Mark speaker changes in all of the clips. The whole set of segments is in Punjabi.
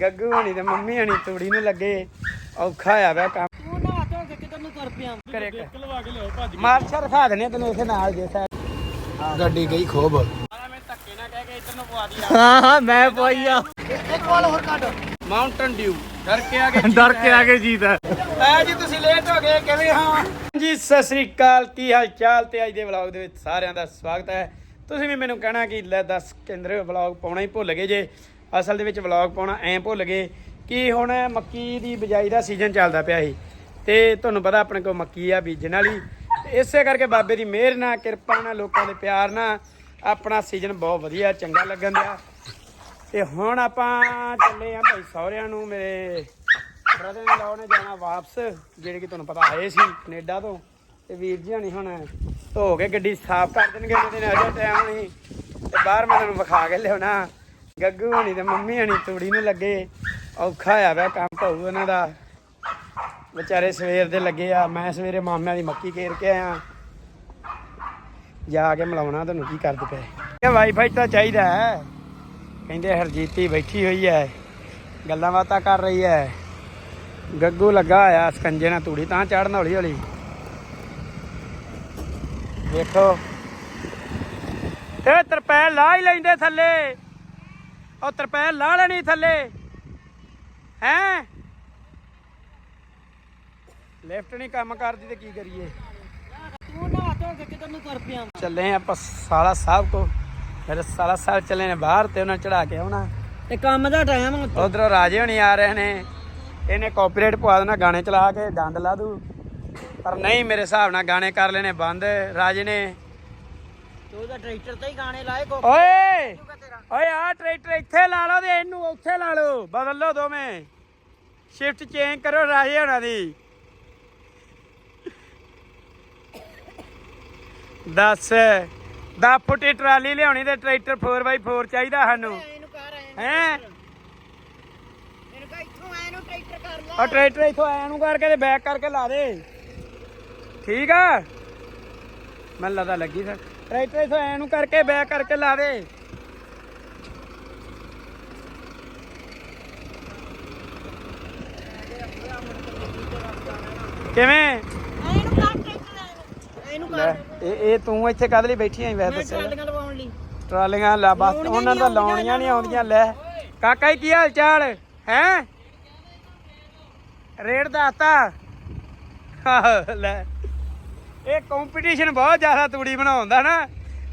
Speaker 1: ਗੱਗੂ ਹਣੀ ਤੇ ਮੰਮੀ ਹਣੀ ਤੂੜੀ ਨੂੰ ਲੱਗੇ ਔਖਾ ਆ ਵਾ ਕੰਮ।
Speaker 2: ਤੂੰ ਨਹਾ ਧੋ ਕੇ ਕਿੱਧਰ ਨੂੰ ਤੁਰ ਪਿਆ।
Speaker 1: ਕਰੇ
Speaker 3: ਲਵਾ ਕੇ ਲਿਆਓ ਭੱਜ
Speaker 1: ਮਾਰਸ਼ਾ ਰਖਾ ਦਨੇ ਤੈਨੂੰ ਇਥੇ ਨਾਲ ਜੇ ਸਾ ਗੱਡੀ ਗਈ ਖੋਬ।
Speaker 3: ਮੈਂ ਧੱਕੇ ਨਾ ਕਹਿ ਕੇ ਇੱਧਰ ਨੂੰ ਪਵਾ ਦੀ
Speaker 2: ਹਾਂ ਹਾਂ ਮੈਂ ਪਈ ਆ।
Speaker 1: ਮਾਊਂਟਨ ਡਿਊ ਡਰ ਕੇ ਆ ਗਏ
Speaker 3: ਡਰ ਕੇ ਆ ਕੇ ਜੀਤ ਹੈ।
Speaker 1: ਆ ਜੀ ਤੁਸੀਂ ਲੇਟ ਹੋ ਗਏ ਕਿਵੇਂ ਹਾਂ? ਜੀ ਸਤਿ ਸ੍ਰੀ ਅਕਾਲ ਕੀ ਹਾਲ ਚਾਲ ਤੇ ਅੱਜ ਦੇ ਵਲੌਗ ਦੇ ਵਿੱਚ ਸਾਰਿਆਂ ਦਾ ਸਵਾਗਤ ਹੈ। ਤੁਸੀਂ ਵੀ ਮੈਨੂੰ ਕਹਿਣਾ ਕਿ ਲੈ ਦੱਸ ਕੇਂਦਰ ਵਲੌਗ ਪਾਉਣਾ ਹੀ ਭੁੱਲ ਗਏ ਜੇ। ਅਸਲ ਦੇ ਵਿੱਚ ਵਲੌਗ ਪਾਉਣਾ ਐਂ ਭੁੱਲ ਗਏ ਕਿ ਹੁਣ ਮੱਕੀ ਦੀ ਬਿਜਾਈ ਦਾ ਸੀਜ਼ਨ ਚੱਲਦਾ ਪਿਆ ਸੀ। ਤੇ ਤੁਹਾਨੂੰ ਪਤਾ ਆਪਣੇ ਕੋਲ ਮੱਕੀ ਆ ਬੀਜਣ ਵਾਲੀ। ਤੇ ਇਸੇ ਕਰਕੇ ਬਾਬੇ ਦੀ ਮਿਹਰ ਨਾਲ, ਕਿਰਪਾ ਨਾਲ, ਲੋਕਾਂ ਦੇ ਪਿਆਰ ਨਾਲ ਆਪਣਾ ਸੀਜ਼ਨ ਬਹੁਤ ਵਧੀਆ, ਚੰਗਾ ਲੱਗਣ ਦਿਆ। ਤੇ ਹੁਣ ਆਪਾਂ ਚੱਲੇ ਆਂ ਭਾਈ ਸਹੁਰਿਆਂ ਨੂੰ, ਮੇਰੇ ਬ੍ਰਦਰ ਨੇ ਲਾਉ ਜਾਣਾ ਵਾਪਸ, ਜਿਹੜੇ ਕਿ ਤੁਹਾਨੂੰ ਪਤਾ ਆਏ ਸੀ ਕੈਨੇਡਾ ਤੋਂ। ਤੇ ਵੀਰ ਜੀ ਹਣੀ ਹੁਣ ਧੋ ਕੇ ਗੱਡੀ ਸਾਫ਼ ਕਰ ਦੇਣਗੇ ਉਹਨਾਂ ਨਾਲ ਅਜੇ ਟਾਈਮ ਨਹੀਂ। ਤੇ ਬਾਹਰ ਮੈਂ ਤੁਹਾਨੂੰ ਵਿਖਾ ਕੇ ਲਿਆਉਣਾ। ਗੱਗੂ ਹਣੀ ਤੇ ਮੰਮੀ ਹਣੀ, ਤੂੜੀ ਨੂੰ ਲੱਗੇ। ਔਖਾ ਆ ਵਾ, ਕੰਮ ਭਾਊ ਉਹਨਾਂ ਦਾ। ਵਿਚਾਰੇ ਸਵੇਰ ਦੇ ਲੱਗੇ ਆ, ਮੈਂ ਸਵੇਰੇ ਮਾਮਿਆਂ ਦੀ ਮੱਕੀ ਕੇਰ ਕੇ ਆਇਆ। ਜਾ ਕੇ ਮਿਲਾਉਣਾ ਤੁਹਾਨੂੰ ਕੀ ਕਰਦੇ ਪਏ। ਇਹ ਵਾਈਫਾਈ ਤਾਂ ਚਾਹੀਦਾ ਹੈ। ਕਹਿੰਦੇ ਹਰਜੀਤੀ ਬੈਠੀ ਹੋਈ ਹੈ। ਗੱਲਾਂ ਬਾਤਾਂ ਕਰ ਰਹੀ ਹੈ। ਗੱਗੂ ਲੱਗਾ ਹੋਇਆ, ਸਕੰਜੇ ਨਾਲ ਤੂੜੀ ਤਾਂ ਚੜਨ ਹੌਲੀ ਹੌਲੀ। ਦੇਖੋ ਇਹ ਤਰਪੈਲ ਲਾ ਹੀ ਲੈਂਦੇ ਥੱਲੇ। ਉਹ ਤਰਪੈਲ ਲਾ ਲੈਣੀ ਥੱਲੇ। ਹੈ? ਲੈਫਟ ਨਹੀਂ ਕੰਮ ਕਰਦੀ ਤੇ ਕੀ ਕਰੀਏ?
Speaker 2: ਤੂੰ ਨਹਾ ਧੋ ਕੇ ਕਿੱਧਰ ਨੂੰ ਤੁਰ ਪਿਆ
Speaker 1: ਚੱਲੇ ਆਪਾਂ ਸਾਲਾ ਸਾਹਿਬ ਕੋ ਫਿਰ ਸਾਲਾ ਸਾਹਿਬ ਚੱਲੇ ਨੇ ਬਾਹਰ ਤੇ ਉਹਨਾਂ ਚੜਾ ਕੇ ਆਉਣਾ।
Speaker 2: ਤੇ ਕੰਮ ਦਾ ਟਾਈਮ
Speaker 1: ਉਧਰੋਂ ਰਾਜੇ ਹੋਣੀ ਆ ਰਹੇ ਨੇ। ਇਹਨੇ ਕਾਪੀਰਾਈਟ ਪਵਾ ਦੇਣਾ ਗਾਣੇ ਚਲਾ ਕੇ ਡੰਡ ਲਾ ਦੂ। ਪਰ ਨਹੀਂ ਮੇਰੇ ਹਿਸਾਬ ਨਾਲ ਗਾਣੇ ਕਰ ਲੈਣੇ ਬੰਦ। ਰਾਜੇ ਨੇ
Speaker 2: ਤੂੰ ਤਾਂ ਟਰੈਕਟਰ ਤੇ ਹੀ ਗਾਣੇ ਲਾਏ ਕੋ
Speaker 1: ਓਏ! ਓਏ ਆ ਟਰੈਕਟਰ ਇੱਥੇ ਲਾ ਲਓ ਤੇ ਇਹਨੂੰ ਉੱਥੇ ਲਾ ਲਓ। ਬਦਲ ਲਓ ਦੋਵੇਂ। ਸ਼ਿਫਟ ਚੇਂਜ ਕਰੋ ਰਾਜੇ ਹੋਣਾ ਦੀ। ਦੱਸ 10 ਫੁੱਟੀ ਟਰਾਲੀ ਲਿਆਉਣੀ ਤੇ ਟਰੈਕਟਰ 4x4 ਚਾਹੀਦਾ ਸਾਨੂੰ। ਹੈਂ?
Speaker 2: ਇਹਨੂੰ ਕਹ ਇੱਥੋਂ ਐ ਨੂੰ ਟਰੈਕਟਰ ਕਰ
Speaker 1: ਆ ਟਰੈਕਟਰ ਇਥੋਂ ਐ ਨੂੰ ਕਰਕੇ ਤੇ ਬੈਕ ਕਰਕੇ ਲਾ ਦੇ। ਠੀਕ ਆ? ਮੈਨੂੰ ਲੱਗਦਾ ਲੱਗੀ ਸਰ। ਟਰੈਕਟਰ ਇਥੋਂ ਐ ਨੂੰ ਕਰਕੇ ਬੈਕ ਕਰਕੇ ਲਾ ਦੇ। ਕਿਵੇਂ?
Speaker 2: ਇਹਨੂੰ ਇਹਨੂੰ।
Speaker 1: ਲੈ ਇਹ ਇਹ ਤੂੰ ਇੱਥੇ ਕਦ ਲਈ ਬੈਠੀ ਆਂ ਵੈਸੇ
Speaker 2: ਮੈਂ
Speaker 1: ਦੱਸਿਆ
Speaker 2: ਟਰਾਲੀਆਂ ਲਵਾਉਣ ਲਈ।
Speaker 1: ਟਰਾਲੀਆਂ ਲਾ ਬਸ ਉਹਨਾਂ ਨੂੰ ਤਾਂ ਲਾਉਣੀਆਂ ਨਹੀਂ ਆਉਂਦੀਆਂ ਲੈ। ਕਾਕਾ ਜੀ ਕੀ ਹਾਲ ਚਾਲ? ਹੈ? ਰੇਟ ਦੱਸਤਾ। ਲੈ। ਇਹ ਕੰਪੀਟੀਸ਼ਨ ਬਹੁਤ ਜ਼ਿਆਦਾ ਤੂੜੀ ਬਣਾਉਂਦਾ ਨਾ।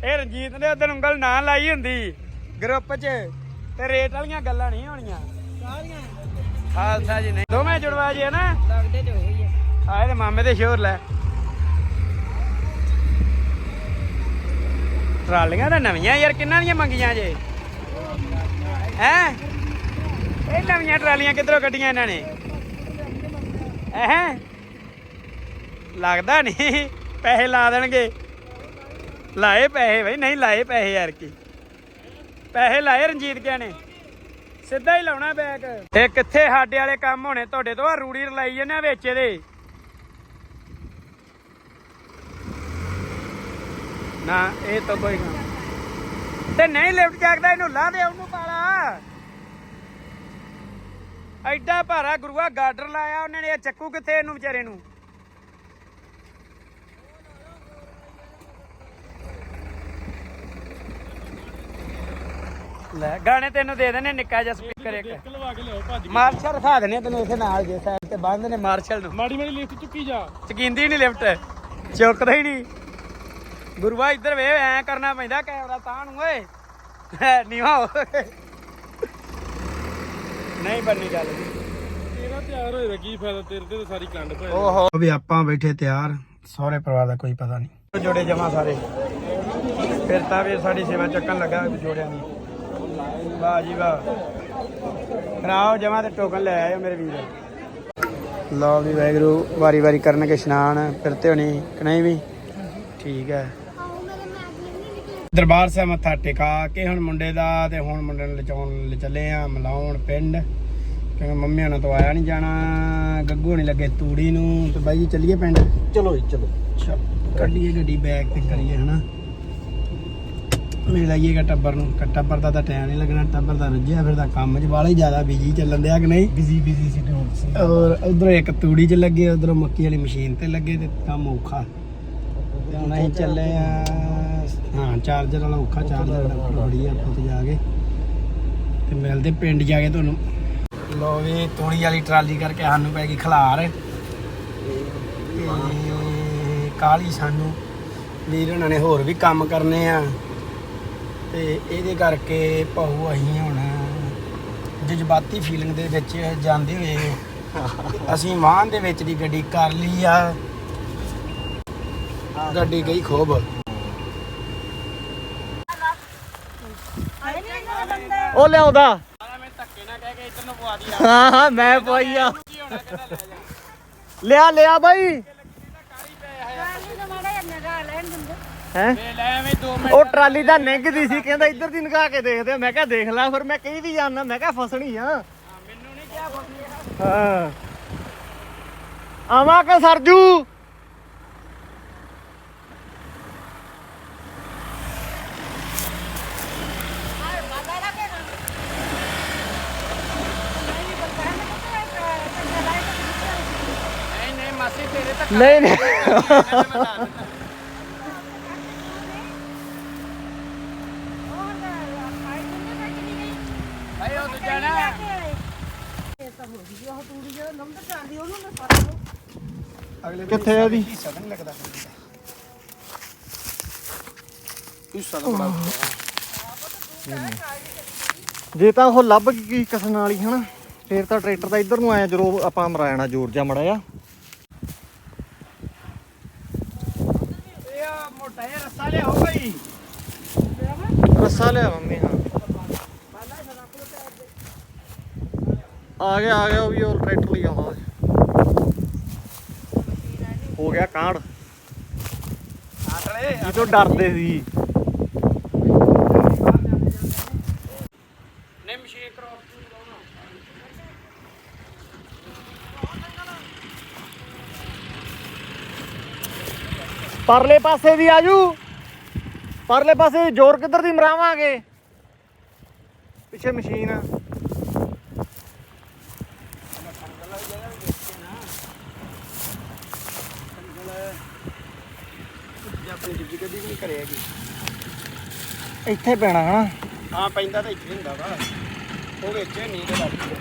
Speaker 1: ਇਹ ਰਣਜੀਤ ਨੇ ਉਧਰ ਉਂਗਲ ਨਾ ਲਾਈ ਹੁੰਦੀ ਗਰੁੱਪ 'ਚ। ਤੇ ਰੇਟ ਵਾਲੀਆਂ ਗੱਲਾਂ ਨਹੀਂ ਹੋਣੀਆਂ।
Speaker 2: ਸਾਰੀਆਂ।
Speaker 1: ਖਾਲਸਾ ਜੀ ਨਹੀਂ ਦੋਵੇਂ ਜੁੜਵਾ ਜੀ ਨਾ।
Speaker 2: ਲੱਗਦੇ ਤੇ ਹੋਈ
Speaker 1: ਆਏ ਤੇ ਮਾਮੇ ਦੇ ਸ਼ੋਰ ਲੈ। ਟਰਾਲੀਆਂ ਤਾਂ ਨਵੀਆਂ ਯਾਰ, ਕਿੰਨਾਂ ਦੀਆਂ ਮੰਗੀਆਂ ਜੇ? ਹੈ? ਇਹ ਨਵੀਆਂ ਟਰਾਲੀਆਂ ਕਿੱਧਰੋਂ ਕੱਢੀਆਂ ਇਹਨਾਂ ਨੇ? ਹੈ? ਲੱਗਦਾ ਨਹੀਂ, ਪੈਸੇ ਲਾ ਦੇਣਗੇ। ਲਾਏ ਪੈਸੇ ਬਈ, ਨਹੀਂ ਲਾਏ ਪੈਸੇ ਯਾਰ ਕੀ। ਪੈਸੇ ਲਾਏ ਰਣਜੀਤ ਕਿਆ ਨੇ। ਸਿੱਧਾ ਹੀ ਲਾਉਣਾ ਬੈਗ। ਇਹ ਕਿੱਥੇ ਸਾਡੇ ਵਾਲੇ ਕੰਮ ਹੋਣੇ? ਤੁਹਾਡੇ ਤੋਂ ਆ ਰੂੜੀ ਰਲਾਈ ਜੰਨੇ ਵਿੱਚ ਇਹਦੇ ਨਾ ਇਹ ਤਾਂ ਕੋਈ ਨਾ ਤੇ ਨਹੀਂ ਲਿਫਟ ਜਾਗਦਾ ਇਹਨੂੰ ਲਾ ਦੇ ਉਹਨੂੰ ਪਾਲਾ। ਐਡਾ ਭਾਰਾ ਗੁਰੂਆ ਗਾਡਰ ਲਾਇਆ ਉਹਨਾਂ ਨੇ ਇਹ ਚੱਕੂ ਕਿੱਥੇ ਇਹਨੂੰ ਵਿਚਾਰੇ ਨੂੰ? ਲੈ ਗਾਣੇ ਤੈਨੂੰ ਦੇ ਦੇਣੇ ਨਿੱਕਾ ਜਿਹਾ ਸਪੀਕਰ ਇੱਕ।
Speaker 3: ਲਵਾ ਕੇ ਲਿਆਓ ਭੱਜ
Speaker 1: ਮਾਰਸ਼ਲ ਰਖਾ ਦੇਣੇ ਤੈਨੂੰ ਇਥੇ ਨਾਲ ਜੇ ਸਾਈਡ ਤੇ ਬੰਦ ਨੇ ਮਾਰਸ਼ਲ ਨੂੰ।
Speaker 3: ਮਾੜੀ ਮਾੜੀ ਲਿਫਟ ਚੁੱਕੀ ਜਾ।
Speaker 1: ਚਕਿੰਦੀ ਨਹੀਂ ਲਿਫਟ ਚੁੱਕਦਾ ਹੀ ਨਹੀਂ। ਗੁਰੂਆ ਇੱਧਰ ਵੇ ਐ ਕਰਨਾ ਪੈਂਦਾ ਕੈਮਰਾ ਤਾਂ ਨੂੰ ਓਏ। ਨੀਵਾ ਹੋ ਨਹੀਂ ਬੰਨੀ ਗੱਲ
Speaker 3: ਤੇਰਾ ਤਿਆਰ ਹੋਏਗਾ ਕੀ ਫਾਇਦਾ? ਤੇਰੇ ਤੇ ਸਾਰੀ ਕੰਡ ਪੈ
Speaker 1: ਓਹੋ। ਵੀ ਆਪਾਂ ਬੈਠੇ ਤਿਆਰ ਸਹੁਰੇ ਪਰਿਵਾਰ ਦਾ ਕੋਈ ਪਤਾ ਨਹੀਂ ਜੋੜੇ ਜਮਾ ਸਾਰੇ। ਫਿਰ ਤਾਂ ਵੀ ਸਾਡੀ ਸੇਵਾ ਚੱਕਣ ਲੱਗਾ ਜੋੜਿਆਂ ਦੀ। ਵਾਹ ਜੀ ਵਾਹ। ਕਰਾਓ ਜਮਾ ਤੇ ਟੋਕਨ ਲੈ ਆਇਓ ਮੇਰੇ ਵੀਰ। ਲਓ ਵੀ ਵੈਗਰੂ ਵਾਰੀ ਵਾਰੀ ਕਰਨਗੇ ਇਸ਼ਨਾਨ ਫਿਰ ਤੇ ਹੋਣੀ ਕਿ ਨਹੀਂ ਵੀ? ਠੀਕ ਹੈ। ਦਰਬਾਰ ਸਾਹਿਬ ਮੱਥਾ ਟੇਕਾ ਕੇ ਹੁਣ ਮੁੰਡੇ ਦਾ ਤੇ ਹੁਣ ਮੁੰਡੇ ਨੂੰ ਲਚਾਉਣ ਚੱਲੇ ਆ ਮਲਾਉਣ ਪਿੰਡ। ਕਿਉਂਕਿ ਮੰਮੀ ਉਹਨਾਂ ਤੋਂ ਆਇਆ ਨਹੀਂ ਜਾਣਾ ਗੱਗੂ ਨਹੀਂ ਲੱਗੇ ਤੂੜੀ ਨੂੰ ਤੇ ਬਾਈ ਜੀ ਚੱਲੀਏ ਪਿੰਡ?
Speaker 3: ਚਲੋ ਜੀ ਚਲੋ।
Speaker 1: ਕੱਢੀਏ ਗੱਡੀ ਬੈਗ ਤੇ ਕਰੀਏ ਹਨਾ? ਮਿਲ ਆਈਏਗਾ ਟੱਬਰ ਨੂੰ। ਟੱਬਰ ਦਾ ਤਾਂ ਟਾਈਮ ਨਹੀਂ ਲੱਗਣਾ ਟੱਬਰ ਦਾ ਰੱਜਿਆ ਫਿਰਦਾ ਕੰਮ 'ਚ ਵਾਲਾ ਹੀ ਜ਼ਿਆਦਾ ਬਿਜ਼ੀ ਚੱਲਣ ਦਿਆ ਕਿ ਨਹੀਂ?
Speaker 3: ਬਿਜ਼ੀ ਬਿਜ਼ੀ ਸੀ ਹੁਣ ਸੀ
Speaker 1: ਔਰ ਉਧਰੋਂ ਇੱਕ ਤੂੜੀ 'ਚ ਲੱਗੇ ਉਧਰੋਂ ਮੱਕੀ ਵਾਲੀ ਮਸ਼ੀਨ ਤੇ ਲੱਗੇ ਤੇ ਕੰਮ ਔਖਾ। ਤੇ ਹੁਣ ਅਸੀਂ ਚੱਲੇ ਆ ਹਾਂ ਚਾਰਜਰ ਵਾਲਾ ਔਖਾ ਚਾਰਜਰ ਬੜੀ ਆਪਾਂ ਤੇ ਜਾ ਕੇ। ਤੇ ਮਿਲਦੇ ਪਿੰਡ ਜਾ ਕੇ ਤੁਹਾਨੂੰ। ਲੋ ਵੀ ਤੂੜੀ ਵਾਲੀ ਟਰਾਲੀ ਕਰਕੇ ਸਾਨੂੰ ਪੈ ਗਈ ਖਲਾਰ। ਤੇ ਕਾਲੀ ਸਾਨੂੰ। ਵੀਰ ਉਹਨਾਂ ਨੇ ਹੋਰ ਵੀ ਕੰਮ ਕਰਨੇ ਆ। ਤੇ ਇਹਦੇ ਕਰਕੇ ਭਾਊ ਅਸੀਂ ਹੁਣ ਜਜ਼ਬਾਤੀ ਫੀਲਿੰਗ ਦੇ ਵਿੱਚ ਜਾਂਦੇ ਹੋਏ ਅਸੀਂ ਵਾਹਨ ਦੇ ਵਿੱਚ ਦੀ ਗੱਡੀ ਕਰ ਲਈ ਆ। ਗੱਡੀ ਗਈ ਖੂਬ।
Speaker 4: ਉਹ ਲਿਆਉਂਦਾ।
Speaker 1: ਮੈਂ
Speaker 4: ਹਾਂ ਹਾਂ, ਮੈਂ ਪਵਾਈ ਆ। ਲਿਆ ਲਿਆ ਬਾਈ। ਹੈ? ਉਹ ਟਰਾਲੀ ਦਾ ਨਿੰਗਦੀ ਸੀ, ਕਹਿੰਦਾ ਇੱਧਰ ਦੀ ਨਗਾ ਕੇ ਦੇਖਦੇ ਆ। ਮੈਂ ਕਿਹਾ, ਦੇਖ ਲੈ, ਫਿਰ ਮੈਂ ਕਹੀ ਵੀ ਜਾਣਾ ਮੈਂ ਕਿਹਾ ਫਸਣੀ ਆ।
Speaker 1: ਮੈਨੂੰ ਨਹੀਂ ਕਿਹਾ ਫਸਣੀ
Speaker 4: ਹਾਂ। ਆਵਾਂ ਕਿ ਸਰਜੂ
Speaker 1: ਨਹੀਂ ਨਹੀਂ ਮਾਸੀ ਤੇਰੇ ਤੱਕ
Speaker 4: ਨਹੀਂ ਨਹੀਂ। ਕਿੱਥੇ ਆ ਉਹਦੀ?
Speaker 1: ਹਿੱਸਾ ਤਾਂ ਨਹੀਂ ਲੱਗਦਾ ਹਿੱਸਾ ਤਾਂ ਬੜਾ
Speaker 4: ਜੇ ਤਾਂ ਉਹ ਲੱਭ ਗਈ ਕੀ ਕਸਣ ਵਾਲੀ, ਹਨਾ? ਫੇਰ ਤਾਂ ਟਰੈਕਟਰ ਦਾ ਇੱਧਰ ਨੂੰ ਆਇਆ, ਜਦੋਂ ਆਪਾਂ ਮਰਾਇਣਾ ਜ਼ੋਰ ਜਾ ਮੜਾ ਆ
Speaker 1: ਇਹ ਆ ਮੋਟਾ ਜਿਹਾ ਰੱਸਾ ਲਿਆਓ ਭਾਈ
Speaker 4: ਰੱਸਾ ਲਿਆ ਮੰਮੀ ਹਾਂ। ਆ ਗਿਆ ਆ ਗਿਆ ਉਹ ਵੀ, ਉਹ ਟਰੈਕਟਰ ਲਈ ਆਉਂਦਾ ਹੋ ਗਿਆ ਕਾਂਡ।
Speaker 1: ਆਟਲੇ
Speaker 4: ਇਹ ਤੋਂ ਡਰਦੇ ਸੀ।
Speaker 1: ਨੇ ਮਸ਼ੀਨ ਕਰੋ
Speaker 4: ਪਰਲੇ ਪਾਸੇ ਦੀ ਆਜੂ ਪਰਲੇ ਪਾਸੇ ਜ਼ੋਰ ਕਿੱਧਰ ਦੀ ਮਰਾਵਾਂਗੇ? ਪਿੱਛੇ ਮਸ਼ੀਨ ਆ। ਇੱਥੇ ਪੈਣਾ ਹਨਾ?
Speaker 1: ਹਾਂ ਪੈਂਦਾ ਤਾਂ ਇੱਥੇ ਹੁੰਦਾ ਵਾ। ਉਹ ਵਿੱਚ ਨਹੀਂ ਤੇ ਲੱਗਦੀ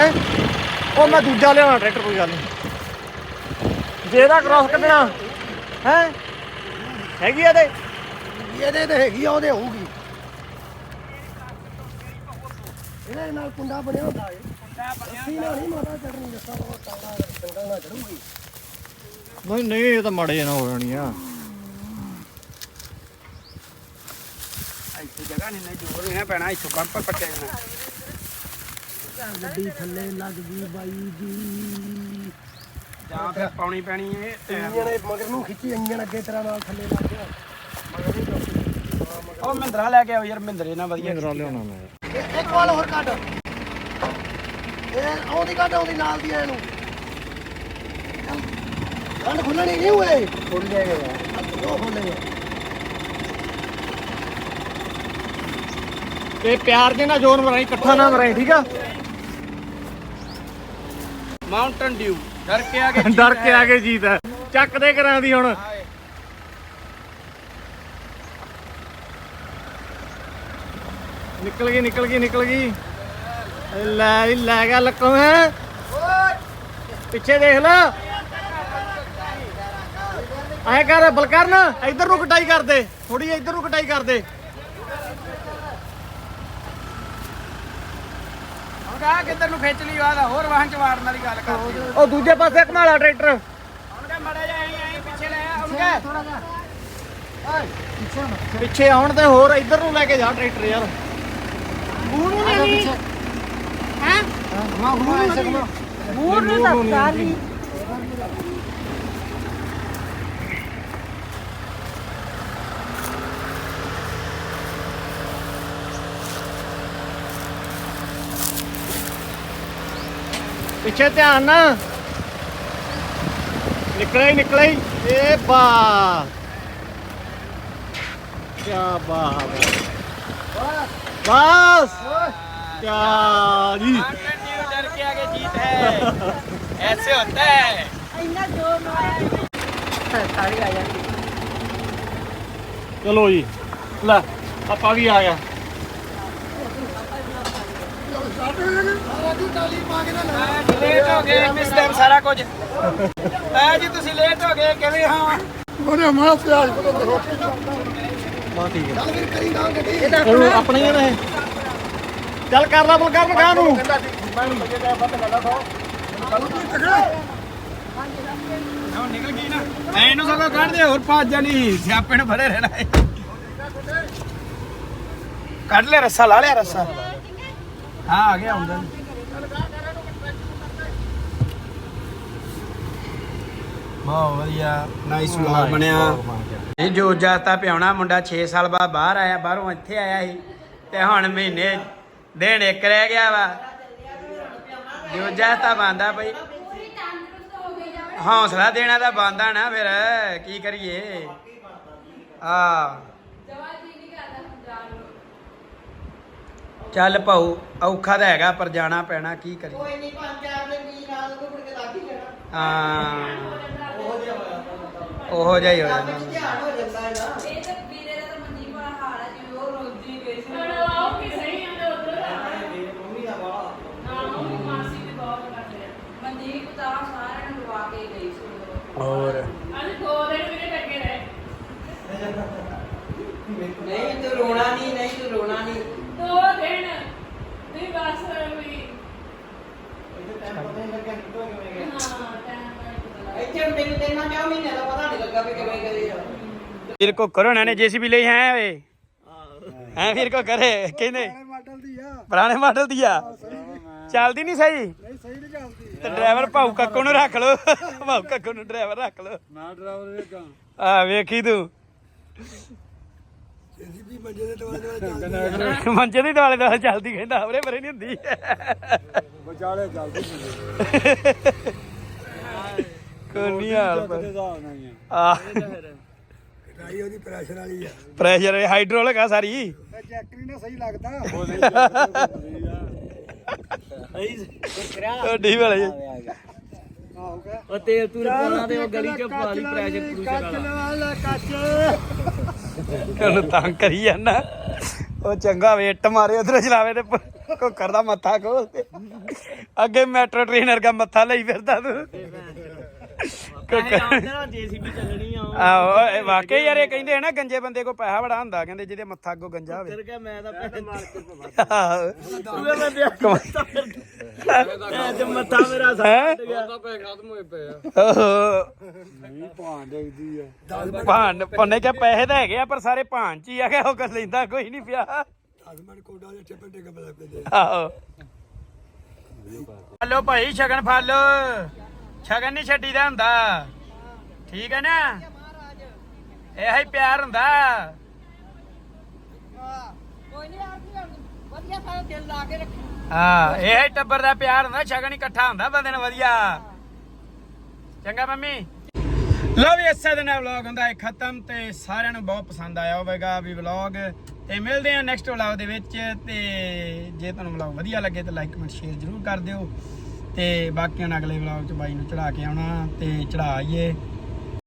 Speaker 4: ਹੈਂ? ਉਹ ਮੈਂ ਦੂਜਾ ਲਿਆਉਣਾ ਟਰੈਕਟਰ ਕੋਈ ਗੱਲ ਨਹੀਂ ਜੇ ਇਹਦਾ ਕ੍ਰਾਸ ਕੱਢਣਾ ਹੈ? ਹੈਗੀ ਆ ਇਹਦੇ
Speaker 1: ਇਹਦੇ ਤੇ ਹੈਗੀ ਆ ਉਹਦੇ ਹੋਊਗੀ। ਇਹਦੇ ਨਾਲ ਕੁੰਡਾ ਬਣਿਆ ਹੁੰਦਾ ਹੈ ਨਹੀਂ ਮਾਤਾ ਚੜਨੀ ਦੱਸਾਂ ਉਹ ਟਾਂਗਾ ਟੰਗਲ ਨਾ ਚੜੂਗੀ
Speaker 4: ਨਹੀਂ ਨਹੀਂ ਇਹ ਤਾਂ ਮਾੜੇ ਨਾ ਹੋ ਜਾਣੀ ਆ।
Speaker 1: ਇੱਥੇ ਜਗ੍ਹਾ ਨਹੀਂ ਨਹੀਂ ਜੋਰ ਨਹੀਂ ਨਾ ਪੈਣਾ ਇੱਥੋਂ ਕੰਮ ਪਰ ਪੱਟਿਆ ਜਾਣਾ ਗੱਡੀ ਥੱਲੇ ਲੱਗ ਗਈ ਬਾਈ ਜੀ। ਜਾਂ ਫਿਰ ਪਾਉਣੀ ਪੈਣੀ ਹੈ ਇੰਜਣ ਮਗਰ ਨੂੰ ਖਿੱਚੀ ਇੰਜਣ ਅੱਗੇ ਤੇਰਾ ਨਾਲ ਥੱਲੇ ਲੱਗ ਗਿਆ। ਉਹ ਮਹਿੰਦਰਾ ਲੈ ਕੇ ਆਓ ਯਾਰ ਮਹਿੰਦਰੇ ਨਾਲ ਵਧੀਆ।
Speaker 4: ਮੇਰਾ ਲਿਆਉਣਾ ਮੈਂ।
Speaker 1: ਇੱਕ ਵਾਲ ਹੋਰ ਕੱਢ। ਇਹ ਆਉਂਦੀ ਕੱਢ ਆਉਂਦੀ ਨਾਲ ਦੀ ਇਹਨੂੰ। ਕੰਡ ਖੁੱਲਣੀ ਨਹੀਂ ਹੋਏ ਖੁੱਲ ਜਾਏਗਾ ਯਾਰ। ਉਹ ਖੁੱਲੇਗਾ
Speaker 4: ਤੇ ਪਿਆਰ ਦੇ ਨਾਲ ਜ਼ੋਰ ਮਰਾਈ ਇਕੱਠਾ ਨਾ ਮਰਾਈ ਠੀਕ ਆ?
Speaker 1: ਮਾਊਂਟਨ ਡਿਊ ਡਰ ਕੇ ਆ ਕੇ
Speaker 4: ਡਰ ਕੇ ਆ ਕੇ ਜੀਤ ਹੈ। ਚੱਕ ਦੇ ਕਰਾਂ ਦੀ ਹੁਣ। ਨਿਕਲ ਗਈ ਨਿਕਲ ਗਈ ਨਿਕਲ ਗਈ। ਲੈ ਲੈ ਗਿਆ ਲੱਕੋ ਹੈ। ਪਿੱਛੇ ਦੇਖ ਲੈ। ਐ ਕਰ, ਬਲਕਰਨ, ਇੱਧਰ ਨੂੰ ਕਟਾਈ ਕਰ ਦੇ। ਥੋੜੀ ਇੱਧਰ ਨੂੰ ਕਟਾਈ ਕਰ ਦੇ।
Speaker 1: ਕਹਾ ਕਿੱਧਰ ਨੂੰ ਖਿੱਚ ਲਈ ਆਦਾ ਹੋਰ ਵਾਹਨ ਚ ਵਾੜਨ ਵਾਲੀ ਗੱਲ ਕਰਦੇ
Speaker 4: ਉਹ ਦੂਜੇ ਪਾਸੇ ਘਮਾਲਾ ਟਰੈਕਟਰ।
Speaker 1: ਕਹ ਮੜਾ ਜਾ ਐਂ ਐਂ ਪਿੱਛੇ ਲੈ ਆ ਥੋੜਾ ਜਿਹਾ।
Speaker 4: ਪਿੱਛੇ ਆਉਣ ਤੇ ਹੋਰ ਇੱਧਰ ਨੂੰ ਲੈ ਕੇ ਜਾ ਟਰੈਕਟਰ ਯਾਰ।
Speaker 2: ਮੂੰਹ ਨੂੰ ਨਹੀਂ। ਹੈ?
Speaker 4: ਮਾ ਹੁਮਾ ਐਸੇ ਘਮਾ।
Speaker 2: ਮੂੰਹ ਨੂੰ ਤਾਂ ਕਾਲੀ
Speaker 4: ਪਿੱਛੇ ਧਿਆਨ ਨਾ। ਨਿਕਲੇ ਨਿਕਲੇ ਏ ਬਾ। ਕੀ ਬਾਤ ਬਸ।
Speaker 1: ਕੀ ਡਰ ਕੇ ਆਗੇ ਜੀਤ ਹੈ ਐਸੇ ਹੁੰਦਾ ਹੈ।
Speaker 2: ਇੰਨਾ ਜੋਰ ਮਾਇਆ ਸਾਰੀ ਆ ਜਾਂਦੀ
Speaker 4: ਚਲੋ ਜੀ ਲੈ ਆਪਾਂ ਵੀ ਆ ਗਿਆ
Speaker 1: ਲੇਟ ਹੋ ਗਏ ਮਿਸ ਟਾਈਮ ਸਾਰਾ ਕੁਝ ਆ ਜੀ ਤੁਸੀਂ ਲੇਟ ਹੋ ਗਏ ਕਿਵੇਂ ਹਾਂ
Speaker 4: ਬਾ ਠੀਕ ਹੈ ਚਲੋ ਆਪਣੇ ਹੀ ਨੇ ਚੱਲ ਕਰ ਲਾ ਬਲ ਕਰਨ ਗਾ ਨੂੰ
Speaker 1: ਨਿਕਲ ਗਈ ਨਾ ਐ ਇਹਨੂੰ ਸਗੋਂ ਕੱਢ ਦੇ ਹੋਰ ਭੱਜ ਜਾਣੀ ਸਿਆਪੇ ਨੂੰ ਫੜੇ ਰਹਿਣਾ ਕੱਢ ਲੈ ਰੱਸਾ, ਲਾ ਲਿਆ ਰੱਸਾ। ਹਾਂ ਆ ਗਿਆ ਹੁੰਦਾ ਬਹੁਤ ਵਧੀਆ ਨਾਈਸ ਵਲੌਗ ਬਣਿਆ। ਇਹ ਜੋ ਜਾਤਾ ਪਿਆਉਣਾ ਮੁੰਡਾ 6 ਸਾਲ ਬਾਅਦ ਬਾਹਰ ਆਇਆ ਬਾਹਰੋਂ ਇੱਥੇ ਆਇਆ ਸੀ ਤੇ ਹੁਣ ਮਹੀਨੇ ਦਿਨ ਇੱਕ ਰਹਿ ਗਿਆ ਵਾ। ਜੋ ਜਾਤਾ ਬੰਦਾ ਬਈ। ਹੌਸਲਾ ਦੇਣਾ ਤਾਂ ਬੰਦਾ ਨਾ ਫਿਰ ਕੀ ਕਰੀਏ? ਆ ਚੱਲ ਭਾਊ ਔਖਾ ਤਾਂ ਹੈਗਾ ਪਰ ਜਾਣਾ ਪੈਣਾ ਕੀ ਕਰੀਏ?
Speaker 2: ਕੋਈ ਨਹੀਂ ਪੰਜ ਚਾਰ ਦਿਨ ਵੀ ਨਾਲ ਨੂੰ ਮੁੜ ਕੇ ਲੱਗ ਹੀ ਜਾਣਾ।
Speaker 1: ਹਾਂ। ਉਹੋ ਜਿਹਾ ਹੀ ਹੋ ਜਾਂਦਾ
Speaker 2: ਧਿਆਨ ਹੋ ਜਾਂਦਾ ਹੈ ਨਾ
Speaker 5: ਇਹ ਤਾਂ ਵੀਰੇ ਦਾ ਤਾਂ ਮਨਜੀਤ ਵਾਲਾ ਹਾਲ ਹੈ ਜਿਵੇਂ ਉਹ ਰੋਜੀ ਗਈ ਸੀ। ਆਓ ਕਿ ਸਹੀ ਆਂਦੇ ਉਧਰ ਮਾਸੀ ਵੀ ਬਹੁਤ ਕਰਦੇ ਆ। ਮਨਜੀਤ ਤਾਂ ਸਾਰਿਆਂ ਨੂੰ ਲਵਾ ਕੇ ਗਈ ਸੀ। ਉਦੋਂ।
Speaker 1: ਹੋਰ?
Speaker 5: ਅੱਜ ਦੋ ਦਿਨ ਲੱਗੇ ਰਹੇ।
Speaker 2: ਨਹੀਂ ਤੂੰ ਰੋਣਾ ਨਹੀਂ ਨਹੀਂ ਤੂੰ ਰੋਣਾ ਨਹੀਂ
Speaker 5: ਦੋ ਦਿਨ ਨਹੀਂ ਬਸ ਵੀ ਹਾਂ ਟਾਈਮ ਨਾਲ ਹੀ
Speaker 2: ਇੱਥੇ ਹੁਣ ਤੈਨੂੰ ਤਿੰਨਾਂ ਚਾਰ ਮਹੀਨੇ ਦਾ ਪਤਾ ਨਹੀਂ ਲੱਗਾ ਵੀ ਕਿਵੇਂ ਕਰੇ ਆ
Speaker 1: ਫਿਰ ਕੋ ਕਰੋਨਾ ਨੇ ਜੀਸੀਬੀ ਲਈ ਹੈ ਓਏ। ਹੈ ਫਿਰ ਕੋ ਕਰੇ ਕਹਿੰਦੇ। ਪੁਰਾਣੇ ਮਾਡਲ ਦੀ ਆ। ਚੱਲਦੀ ਨਹੀਂ ਸਹੀ? ਨਹੀਂ ਸਹੀ ਨਹੀਂ ਚੱਲਦੀ। ਤੇ ਡਰਾਈਵਰ ਭਾਊ ਕੱਕੂ ਨੂੰ ਰੱਖ ਲੋ ਭਾਊ ਕੱਕੂ ਨੂੰ ਡਰਾਈਵਰ ਰੱਖ ਲੋ
Speaker 3: ਨਾ ਡਰਾਈਵਰ ਵੇਗਾ
Speaker 1: ਆ ਵੇਖੀ ਤੂੰ। ਮੰਜੇ ਦੀ ਦੁਆਲੇ ਦੁਆਲੇ ਚੱਲਦੀ ਕਹਿੰਦਾ ਹਵਰੇ ਪਰੇ ਨਹੀਂ ਹੁੰਦੀ।
Speaker 3: ਵਿਚਾਲੇ ਚੱਲਦੀ
Speaker 1: ਕੋਈ ਨਹੀਂ ਹਾਲ ਪਰ
Speaker 3: ਹਿਸਾਬ ਨਾਲ ਹੀ
Speaker 1: ਆ।
Speaker 3: ਉਹਦੀ ਪ੍ਰੈਸ਼ਰ ਵਾਲੀ ਆ।
Speaker 1: ਪ੍ਰੈਸ਼ਰ ਹਾਈਡ੍ਰੋਲਿਕ ਆ ਸਾਰੀ।
Speaker 3: ਚੈੱਕ ਨਹੀਂ ਨਾ ਸਹੀ ਲੱਗਦਾ।
Speaker 1: ਢੀ ਵਾਲੇ।
Speaker 4: ਉਹ ਤੇਲ ਤੂਰ ਪਾਉਣਾ ਤੇ ਉਹ ਗਲੀ ਚ ਪਾ ਲਈ ਪ੍ਰੈਸ਼ਰ ਪ੍ਰੂਸ਼ਰ ਵਾਲਾ
Speaker 1: ਉਹਨੂੰ ਤੰਗ ਕਰੀ ਜਾਂਦਾ। ਉਹ ਚੰਗਾ ਵੇਟ ਮਾਰੇ ਉਧਰ ਚਲਾਵੇ ਤੇ ਕੋਕਰ ਦਾ ਮੱਥਾ ਖੋਲ ਤੇ। ਅੱਗੇ ਮੈਟਰੋ ਟ੍ਰੇਨਰ ਦਾ ਮੱਥਾ ਲਈ ਫਿਰਦਾ ਤੂੰ। ਕੋਕਰ
Speaker 4: ਜੀਸੀਬੀ ਚੱਲਣੀ
Speaker 1: ਆਹੋ ਇਹ ਵਾਕਈ ਯਾਰ ਇਹ ਕਹਿੰਦੇ ਆ ਨਾ ਗੰਜੇ ਬੰਦੇ ਕੋ ਪੈਸਾ ਬੜਾ ਹੁੰਦਾ ਕਹਿੰਦੇ ਜਿਹਦੇ ਮੱਥਾ ਅੱਗੋਂ ਗੰਜਾ ਹੋਵੇ।
Speaker 4: ਫਿਰ ਕੇ ਮੈਂ ਤਾਂ ਪੈਸੇ ਮਾਰ ਕੇ
Speaker 1: ਆਹੋ।
Speaker 4: ਤੂੰ ਮੈਂ ਦਿਆ ਤੇ ਮੱਥਾ ਮੇਰਾ
Speaker 1: ਹੈਂ?
Speaker 3: ਪੈਸੇ ਖਤਮ ਹੋਏ ਪਏ ਆ।
Speaker 1: ਓਹੋ।
Speaker 3: ਨਹੀਂ ਭਾਂ ਦੇਖਦੀ ਆ।
Speaker 1: ਭਾਨ ਪੰਨੇ ਕੇ ਪੈਸੇ ਤਾਂ ਹੈਗੇ ਆ ਪਰ ਸਾਰੇ ਭਾਨ ਚ ਹੀ ਆ ਕਿ ਉਹ ਕਰ ਲੈਂਦਾ ਕੋਈ ਨਹੀਂ ਪਿਆ
Speaker 3: ਹਸਬੰਡ ਕੋਡਾ ਦੇ ਟਿੱਪੇ ਟਿੱਕੇ ਬਲੇ ਪੇ
Speaker 1: ਆਹੋ। ਹਲੋ ਭਾਈ ਸ਼ਗਨ ਫਲ। ਸ਼ਗਨ ਨਹੀਂ ਛੱਡੀਦਾ ਹੁੰਦਾ। ਠੀਕ ਹੈ ਨਾ? ਇਹ ਹੀ ਪਿਆਰ ਹੁੰਦਾ।
Speaker 2: ਕੋਈ ਨਹੀਂ ਆ ਵਧੀਆ ਸਾਰਾ ਦਿਲ ਲਾ ਕੇ ਰੱਖੀ।
Speaker 1: ਹਾਂ ਇਹ ਹੀ ਟੱਬਰ ਦਾ ਪਿਆਰ ਹੁੰਦਾ ਸ਼ਗਨ ਇਕੱਠਾ ਹੁੰਦਾ ਬੰਦੇ ਨਾਲ ਵਧੀਆ। ਚੰਗਾ ਮੰਮੀ। ਲੋ ਵੀ ਇਸੇ ਦਿਨ ਵਲੌਗ ਹੁੰਦਾ ਹੈ ਖਤਮ ਤੇ ਸਾਰਿਆਂ ਨੂੰ ਬਹੁਤ ਪਸੰਦ ਆਇਆ ਹੋਵੇਗਾ ਵੀ ਵਲੌਗ ਤੇ ਮਿਲਦੇ ਹਾਂ ਨੈਕਸਟ ਵਲੌਗ ਦੇ ਵਿੱਚ ਤੇ ਜੇ ਤੁਹਾਨੂੰ ਵਲੌਗ ਵਧੀਆ ਲੱਗੇ ਤਾਂ ਲਾਈਕ ਕਮੈਂਟ ਸ਼ੇਅਰ ਜ਼ਰੂਰ ਕਰ ਦਿਓ। ਤੇ ਬਾਕੀਆਂ ਨੂੰ ਅਗਲੇ ਵਲੌਗ ਚ ਬਾਈ ਨੂੰ ਚੜਾ ਕੇ ਆਉਣਾ ਤੇ ਚੜਾਈਏ